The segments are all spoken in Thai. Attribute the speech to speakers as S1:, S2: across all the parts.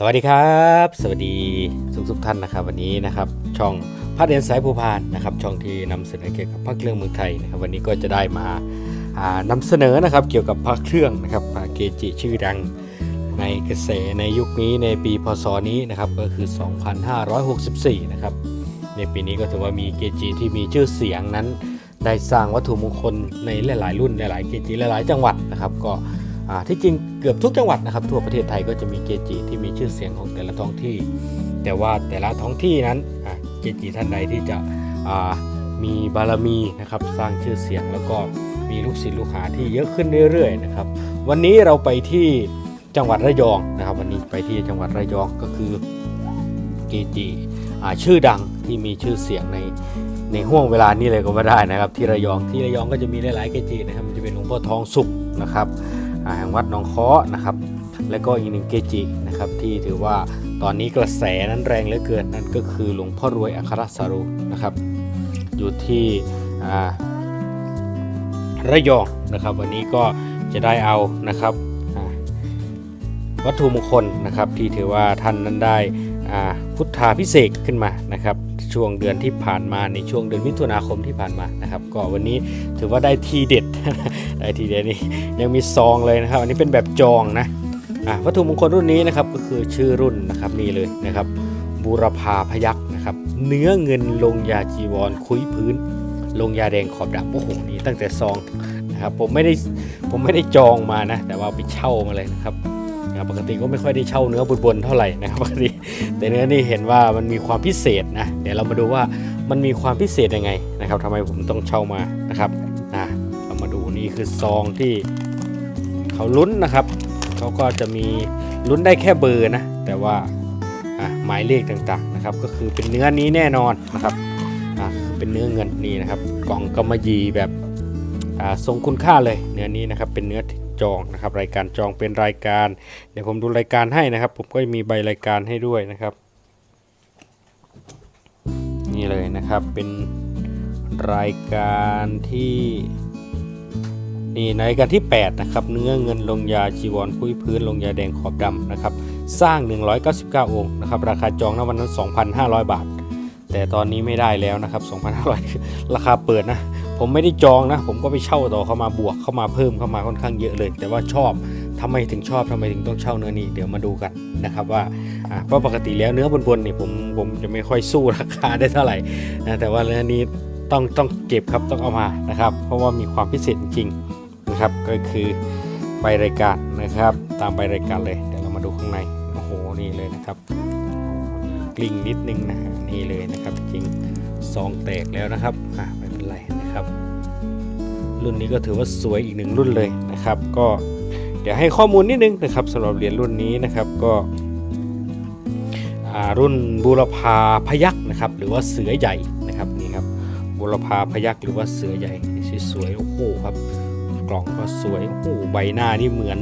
S1: สวัสดีครับ สวัสดีทุกทุกท่านนะครับ วันนี้นะครับ ช่องพระเดียนสายภูพานนะครับ ช่องที่นำเสนอเกี่ยวกับพระเครื่องเมืองไทยนะครับ วันนี้ก็จะได้มาานำเสนอนะครับ เกี่ยวกับพระเครื่องนะครับพระเกจิชื่อดังในกระแสในยุคนี้ในปีพศนี้นะครับก็คือ 2564 นะครับ ในปีนี้ก็ถือว่ามีเกจิที่มีชื่อเสียงนั้น ได้สร้างวัตถุมงคลในหลาย ๆ รุ่นหลายๆเกจิหลาย ๆ จังหวัดนะครับ ก็ ที่จริงเกือบทุกจังหวัดนะครับ ทั่วประเทศไทยก็จะมีเกจิที่มีชื่อเสียงของแต่ละท้องที่ แต่ว่าแต่ละท้องที่นั้นเกจิท่านใดที่จะมีบารมีนะครับสร้างชื่อเสียงแล้วก็มีลูกศิษย์ลูกหาที่เยอะขึ้นเรื่อยๆนะครับวันนี้เราไปที่จังหวัดระยองนะครับ วันนี้ไปที่จังหวัดระยองก็คือเกจิชื่อดังที่มีชื่อเสียงในในห่วงเวลานี้เลยก็ว่าได้นะครับ ที่ระยองที่ระยองก็จะมีหลายๆเกจินะครับมันจะเป็นหลวงพ่อทองสุขนะครับ แห่งวัดหนองค้อนะครับ และก็อีกหนึ่งเกจินะครับที่ถือว่าตอนนี้กระแสนั้นแรงเหลือเกินนั่นก็คือหลวงพ่อรวยอัครสารุนะครับ อยู่ที่ระยองนะครับ วันนี้ก็จะได้เอานะครับวัตถุมงคลนะครับที่ถือว่าท่านนั้นได้พุทธาพิเศษขึ้นมานะครับ ช่วงเดือนที่ผ่านมาในช่วงเดือนมิถุนาคมที่ผ่านมานะครับ ก็วันนี้ถือว่าได้ทีเด็ดได้ทีเด็ดนี่ยังมีซองเลยนะครับ อันนี้เป็นแบบจองนะอ่าวัตถุมงคลรุ่นนี้นะครับก็คือชื่อรุ่นนะครับนี่เลยนะครับบูรพาพยักษ์นะครับ เนื้อเงินลงยาจีวรคุยพื้น ลงยาแดงขอบดำโอ้โหนี่ตั้งแต่ซองนะครับผมไม่ได้ผมไม่ได้จองมานะ แต่ว่าไปเช่ามาเลยนะครับ นะครับปกติก็ไม่ค่อยได้เช่าเนื้อบนๆเท่าไหร่นะครับปกติแต่เนื้อนี่เห็นว่ามันมีความพิเศษนะเดี๋ยวเรามาดูว่ามันมีความพิเศษยังไงนะครับทำไมผมต้องเช่ามานะครับอะเรามาดูนี่คือซองที่เขาลุ้นนะครับเขาก็จะมีลุ้นได้แค่เบอร์นะแต่ว่าหมายเลขต่างๆนะครับก็คือเป็นเนื้อนี้แน่นอนนะครับเป็นเนื้อเงินนี่นะครับกล่องกำมะหยี่แบบอ่าทรงคุณค่าเลยเนื้อนี้นะครับเป็นเนื้อ จองนะครับ รายการจองเป็นรายการ เดี๋ยวผมดูรายการให้นะครับ ผมก็มีใบรายการให้ด้วยนะครับ นี่เลยนะครับเป็นรายการที่นี่ในการที่ 8 นะครับ เนื้อเงินลงยาจีวรพุ้ยพื้นลงยาแดงขอบดำนะครับ สร้าง 199 องค์นะครับ ราคาจองณวันนั้น 2,500 บาท แต่ตอนนี้ไม่ได้แล้วนะครับ 2,500 ราคาเปิดนะ ผมไม่ได้จองนะ ผมก็ไปเช่าต่อเข้ามาบวกเข้ามาเพิ่มเข้ามาค่อนข้างเยอะเลย แต่ว่าชอบทำไมถึงชอบทำไมถึงต้องเช่าเนื้อนี้เดี๋ยวมาดูกันนะครับว่าเพราะปกติแล้วเนื้อบนๆนี่ผมผมจะไม่ค่อยสู้ราคาได้เท่าไหร่นะแต่ว่าเนื้อนี้ต้องต้องเก็บครับต้องเอามานะครับ เพราะว่ามีความพิเศษจริงนะครับก็คือใบรายการนะครับ ตามใบรายการเลยเดี๋ยวเรามาดูข้างในโอ้โหนี่เลยนะครับกลิ้งนิดนึงนะนี่เลยนะครับจริงซองแตกแล้วนะครับอ่าไป นไรนะครับ รุ่นนี้ก็ถือว่าสวยอีกหนึ่งรุ่นเลยนะครับ ก็เดี๋ยวให้ข้อมูลนิดนึงนะครับสำหรับเหรียญรุ่นนี้นะครับก็รุ่นบูรพาพยักษ์นะครับ หรือว่าเสือใหญ่นะครับนี่ครับบูรพาพยักษ์หรือว่าเสือใหญ่สวยโอ้โหครับกล่องก็สวยโอ้โหใบหน้านี่เหมือน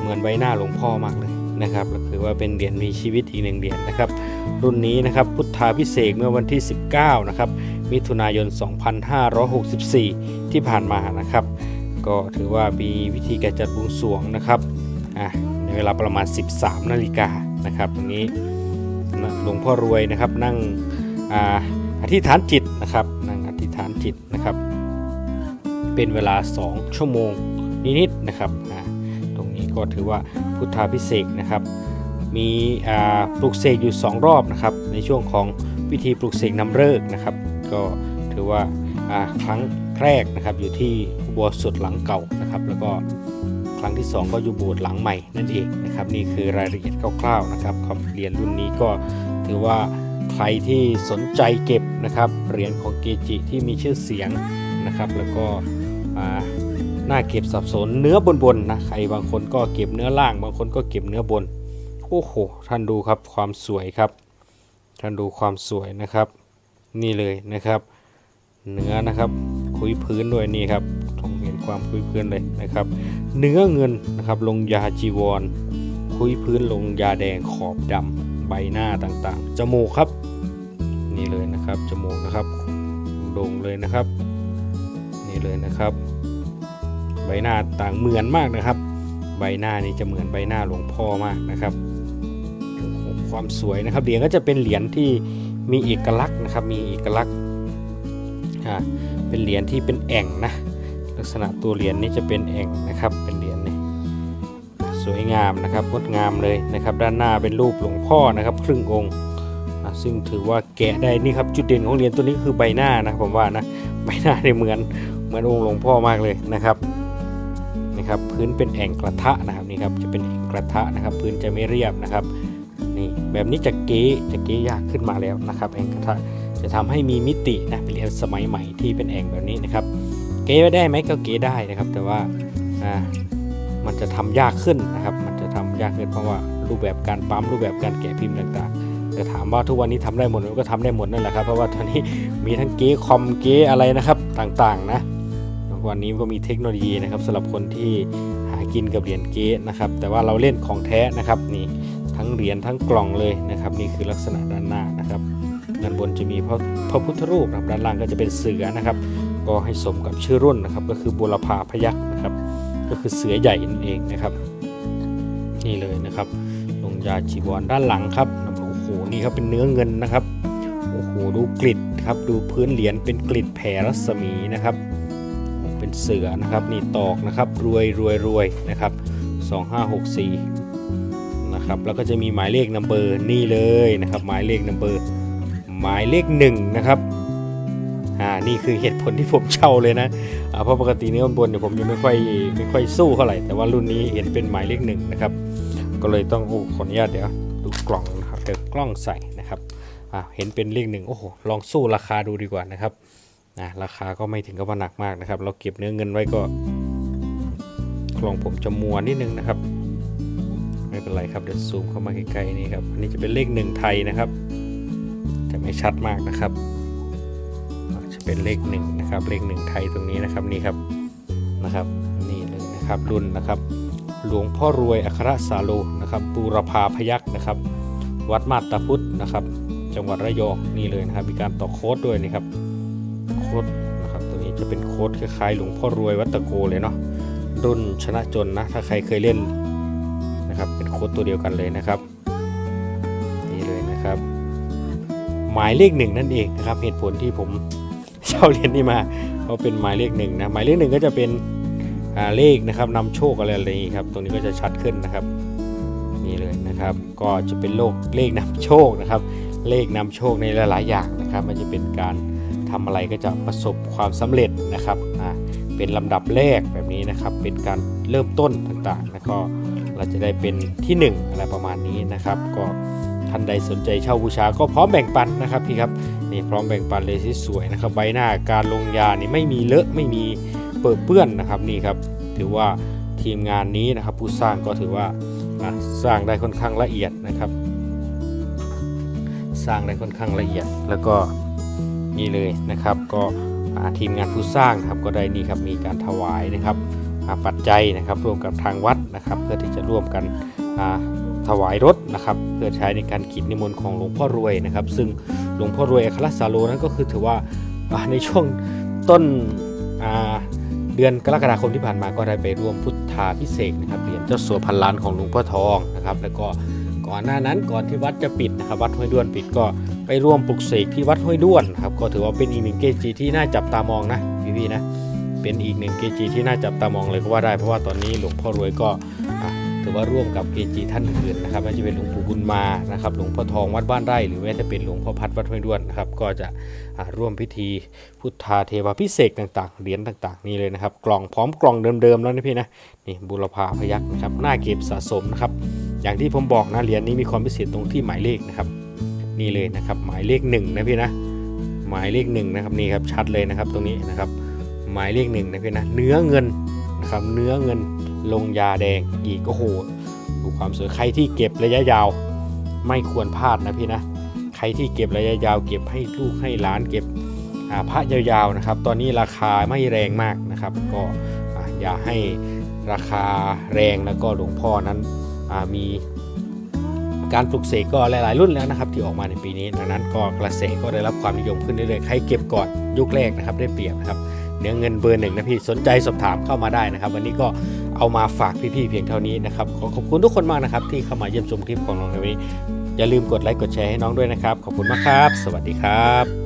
S1: เหมือนใบหน้าหลวงพ่อมากเลยนะครับก็คือว่าเป็นเหรียญมีชีวิตอีกหนึ่งเหรียญนะครับ รุ่นนี้นะครับพุทธาพิเศษเมื่อวันที่ 19นะครับ มิถุนายน 2564 ที่ผ่านมานะครับ ก็ถือว่ามีวิธีการจัดบวงสรวงนะครับในเวลาประมาณ 13 นาฬิกานะครับตรงนี้หลวงพ่อรวยนะครับนั่งออธิษฐานจิตนะครับนั่งอธิษฐานจิตนะครับ เป็นเวลา 2 ชั่วโมงนิดๆนะครับตรงนี้ก็ถือว่าพุทธาพิเศษนะครับมีปลุกเสกอยู่ 2 รอบนะครับในช่วงของพิธีปลุกเสกนำเลิกนะครับ ก็ถือว่าครั้งแรกนะครับอยู่ที่อุโบสถหลังเก่านะครับ แล้วก็ครั้งที่ 2 ก็อยู่โบสถ์หลังใหม่นั่นเองนะครับนี่คือรายละเอียดคร่าวๆนะครับครับเหรียญรุ่นนี้ก็ถือว่าใครที่สนใจเก็บนะครับเหรียญของเกจิที่มีชื่อเสียงนะครับ แล้วก็น่าเก็บสับสนเนื้อบนๆนะใครบางคนก็เก็บเนื้อล่างบางคนก็เก็บเนื้อบนโอ้โหท่านดูครับความสวยครับ ท่านดูความสวยนะครับ นี่เลยนะครับ เนื้อนะครับคุยพื้นด้วยนี่ครับต้องเห็นความคุยพื้นเลยนะครับ เนื้อเงินนะครับลงยาจีวร คุยพื้นลงยาแดงขอบดำใบหน้าต่างๆ จมูกครับ นี่เลยนะครับจมูกนะครับโด่งเลยนะครับ นี่เลยนะครับ ใบหน้าต่างเหมือนมากนะครับ ใบหน้านี่จะเหมือนใบหน้าหลวงพ่อมากนะครับ ความสวยนะครับเหรียญก็จะเป็นเหรียญที่ มีเอกลักษณ์นะครับ มีเอกลักษณ์อ่าเป็นเหรียญที่เป็นแอ่งนะ ลักษณะตัวเหรียญนี้จะเป็นแอ่งนะครับ เป็นเหรียญนี่สวยงามนะครับงดงามเลยนะครับ ด้านหน้าเป็นรูปหลวงพ่อนะครับครึ่งองค์ซึ่งถือว่าแกะได้นี่ครับจุดเด่นของเหรียญตัวนี้คือใบหน้านะผมว่านะใบหน้าเนี่ยเหมือนเหมือนองค์หลวงพ่อมากเลยนะครับนะครับพื้นเป็นแอ่งกระทะนะครับนี่ครับจะเป็นแอ่งกระทะนะครับ พื้นจะไม่เรียบนะครับ นี่แบบนี้จะเก๋จะเก๋ยากขึ้นมาแล้วนะครับแองกระทะจะทำให้มีมิตินะเป็นเหรียญสมัยใหม่ที่เป็นแองแบบนี้นะครับ เก๋ได้ไหมก็เก๋ได้นะครับ แต่ว่าอ่ามันจะทำยากขึ้นนะครับ มันจะทำยากขึ้นเพราะว่ารูปแบบการปั๊มรูปแบบการแกะพิมพ์ต่างๆ แต่ถามว่าทุกวันนี้ทำได้หมดไหมก็ทำได้หมดนั่นแหละครับเพราะว่าตอนนี้มีทั้งเก๋คอมเก๋อะไรนะครับต่างๆนะวันนี้ก็มีเทคโนโลยีนะครับสำหรับคนที่หากินกับเหรียญเก๋นะครับแต่ว่าเราเล่นของแท้นะครับนี่ ทั้งเหรียญทั้งกล่องเลยนะครับ นี่คือลักษณะด้านหน้านะครับด้านบนจะมีพระพระพุทธรูปนะครับด้านล่างก็จะเป็นเสือนะครับ ก็ให้สมกับชื่อรุ่นนะครับ ก็คือบุรพาพยักษ์นะครับ ก็คือเสือใหญ่นั่นเองนะครับ นี่เลยนะครับลงยาจีวรด้านหลังครับโอ้โหนี่ครับเป็นเนื้อเงินนะครับโอ้โหดูกริดครับดูพื้นเหรียญเป็นกริดแผ่รัศมีนะครับเป็นเสือนะครับนี่ตอกนะครับรวยรวยรวยนะครับ 2564 นะครับแล้วก็จะมีหมายเลขนัมเบอร์นี่เลยนะครับหมายเลขนัมเบอร์หมายเลขหนึ่งนะครับอ่านี่คือเหตุผลที่ผมเช่าเลยนะอ่าเพราะปกติเนื้อบนเนี่ยผมยังไม่ค่อยไม่ค่อยสู้เท่าไหร่แต่ว่ารุ่นนี้เห็นเป็นหมายเลขหนึ่งนะครับก็เลยต้องโอ้ขออนุญาตเดี๋ยวดูกล่องนะครับเดี๋ยวกล้องใส่นะครับอ่าเห็นเป็นเลขหนึ่งโอ้โหลองสู้ราคาดูดีกว่านะครับนะราคาก็ไม่ถึงกับว่าหนักมากนะครับ เราเก็บเนื้อเงินไว้ก็กล่องผมจะมัวนิดนึงนะครับ ไม่เป็นไรครับเดี๋ยวซูมเข้ามาใกล้ๆนี่ครับอันนี้จะเป็นเลขหนึ่งไทยนะครับ จะไม่ชัดมากนะครับ จะเป็นเลขหนึ่งนะครับ เลขหนึ่งไทยตรงนี้นะครับนี่ครับนะครับนี่เลยนะครับรุ่นนะครับ หลวงพ่อรวยอัครสาโลนะครับบูรพาพยักษ์นะครับ วัดมาตาพุทธนะครับ จังหวัดระยองนี่เลยนะครับ มีการต่อโค้ดด้วยนะครับโค้ดนะครับตัวนี้จะเป็นโค้ดคล้ายๆ หลวงพ่อรวยวัดตะโกเลยเนาะรุ่นชนะจนนะถ้าใครเคยเล่น นะครับ เป็นโค้ดตัวเดียวกันเลยนะครับ นี่เลยนะครับ หมายเลขหนึ่งนั่นเองนะครับ เหตุผลที่ผมเช่าเหรียญนี้มาเพราะเป็นหมายเลขหนึ่งนะหมายเลขหนึ่งก็จะเป็นเลขนะครับนำโชคอะไรอะไรนี้ครับ ตรงนี้ก็จะชัดขึ้นนะครับ นี่เลยนะครับ ก็จะเป็นโลกเลขนำโชคนะครับ เลขนำโชคในหลาย ๆ อย่างนะครับ มันจะเป็นการทำอะไรก็จะประสบความสำเร็จนะครับอ่าเป็นลำดับแรกแบบนี้นะครับ เป็นการเริ่มต้นต่างๆแล้วก็ เราจะได้เป็นที่หนึ่งอะไรประมาณนี้นะครับ ก็ท่านใดสนใจเช่าบูชาก็พร้อมแบ่งปันนะครับพี่ครับนี่พร้อมแบ่งปันเลยที่สวยนะครับ ใบหน้าการลงยานี่ไม่มีเลอะไม่มีเปื้อนเปื้อนนะครับนี่ครับ ถือว่าทีมงานนี้นะครับผู้สร้างก็ถือว่าสร้างได้ค่อนข้างละเอียดนะครับ สร้างได้ค่อนข้างละเอียดแล้วก็นี่เลยนะครับ ก็ทีมงานผู้สร้างครับก็ได้นี่ครับมีการถวายนะครับ ปัจจัยนะครับร่วมกับทางวัดนะครับ เพื่อที่จะร่วมกันถวายรถนะครับเพื่อใช้ในการกิจนิมนต์ของหลวงพ่อรวยนะครับ ซึ่งหลวงพ่อรวยอัครสาโลนั้นก็คือถือว่าในช่วงต้นเดือนกรกฎาคมที่ผ่านมาก็ได้ไปร่วมพุทธาพิเศษนะครับเหรียญเจ้าสัวพันล้านของหลวงพ่อทองนะครับ แล้วก็ก่อนหน้านั้นก่อนที่วัดจะปิดนะครับวัดห้วยด้วนปิดก็ไปร่วมปลุกเสกที่วัดห้วยด้วนครับก็ถือว่าเป็นอีกหนึ่งเกจิที่น่าจับตามองนะพี่ๆนะ เป็นอีกหนึ่งเกจิที่น่าจับตามองเลยก็ว่าได้เพราะว่าตอนนี้หลวงพ่อรวยก็ถือว่าร่วมกับเกจิท่านอื่นนะครับไม่ว่าจะเป็นหลวงปู่บุญมานะครับหลวงพ่อทองวัดบ้านไร่หรือแม้จะเป็นหลวงพ่อพัดวัดห้วยด้วนนะครับก็จะร่วมพิธีพุทธาเทวพิเศษต่างๆเหรียญต่างๆนี่เลยนะครับกล่องพร้อมกล่องเดิมๆแล้วนะพี่นะนี่บุรพาพยักษ์นะครับหน่าเก็บสะสมนะครับอย่างที่ผมบอกนะเหรียญนี้มีความพิเศษตรงที่หมายเลขนะครับนี่เลยนะครับหมายเลขหนึ่งนะพี่นะหมายเลขหนึ่งนะครับนี่ครับชัดเลยนะครับตรงนี้นะครับ หมายเลขหนึ่งนะพี่นะเนื้อเงินนะครับเนื้อเงินลงยาแดงอีกโอ้โหดูความสวยใครที่เก็บระยะยาวไม่ควรพลาดนะพี่นะใครที่เก็บระยะยาว เก็บให้ลูกให้หลานเก็บอาพระยาวๆนะครับ ตอนนี้ราคาไม่แรงมากนะครับ ก็อย่าให้ราคาแรงแล้วก็หลวงพ่อนั้นมีการปลุกเสกก็หลายๆรุ่นแล้วนะครับ ที่ออกมาในปีนี้ดังนั้นก็กระแสก็ได้รับความนิยมขึ้นเรื่อยๆใครเก็บก่อนยุคแรกนะครับได้เปรียบนะครับ เนื้อเงินเบอร์หนึ่งนะพี่สนใจสอบถามเข้ามาได้นะครับ วันนี้ก็เอามาฝากพี่ๆเพียงเท่านี้นะครับขอขอบคุณทุกคนมากนะครับ ที่เข้ามาเยี่ยมชมคลิปของน้องในวันนี้อย่าลืมกดไลค์กดแชร์ให้น้องด้วยนะครับ ขอบคุณมากครับ สวัสดีครับ